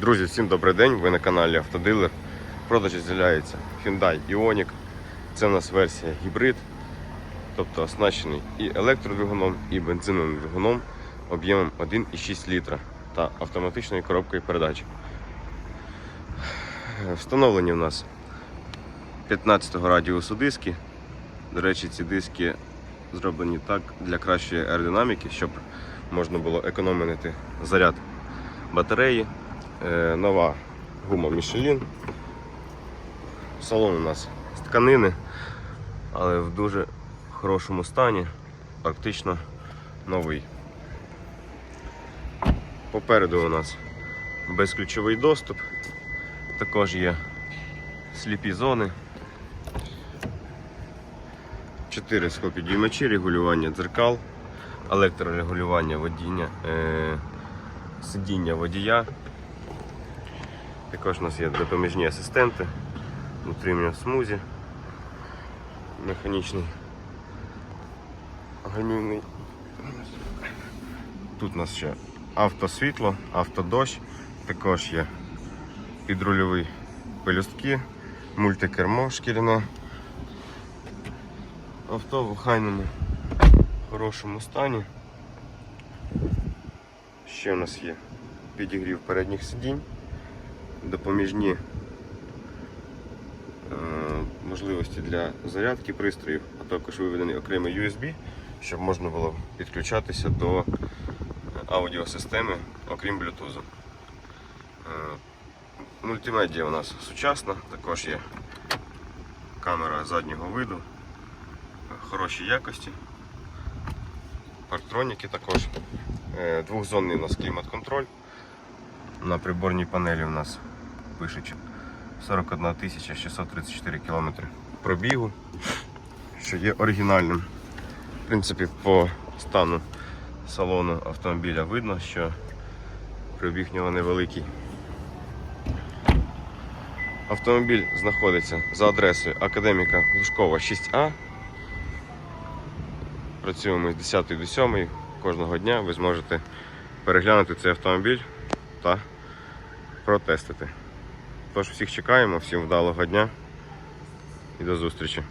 Друзі, всім добрий день. Ви на каналі Автодилер. Продажі з'являється Hyundai Ioniq. Це у нас версія гібрид, тобто оснащений і електродвигуном, і бензиновим двигуном об'ємом 1,6 літра та автоматичною коробкою передач. Встановлені у нас 15-го радіусу диски. До речі, ці диски зроблені так для кращої аеродинаміки, щоб можна було економити заряд батареї. Е, нова гума Michelin. Салон у нас з тканини, але в дуже хорошому стані, практично новий. Попереду у нас безключовий доступ, також є сліпі зони. 4 склопідіймачі, регулювання дзеркал, електрорегулювання водіння, е, сидіння водія. Також у нас є допоміжні асистенти, внутрішньо смузі, механічний гальмівний. Тут у нас ще автосвітло, автодощ, також є підрульові пелюстки, мультикермо шкіряне. Авто в охайному хорошому стані. Ще у нас є підігрів передніх сидінь, допоміжні е, можливості для зарядки пристроїв, а також виведений окремий USB, щоб можна було підключатися до аудіосистеми, окрім Bluetooth. Е, Мультимедіа у нас сучасна, також є камера заднього виду хорошій якості. Парктроніки також. Е, Двохзонний у нас клімат-контроль. На приборній панелі у нас пише 41 634 км пробігу, що є оригінальним. В принципі, по стану салону автомобіля видно, що пробіг нього невеликий. Автомобіль знаходиться за адресою Академіка Глушкова 6А. Працюємо з 10 до 7 кожного дня. Ви зможете переглянути цей автомобіль та протестити. Тож всіх чекаємо, всім вдалого дня і до зустрічі.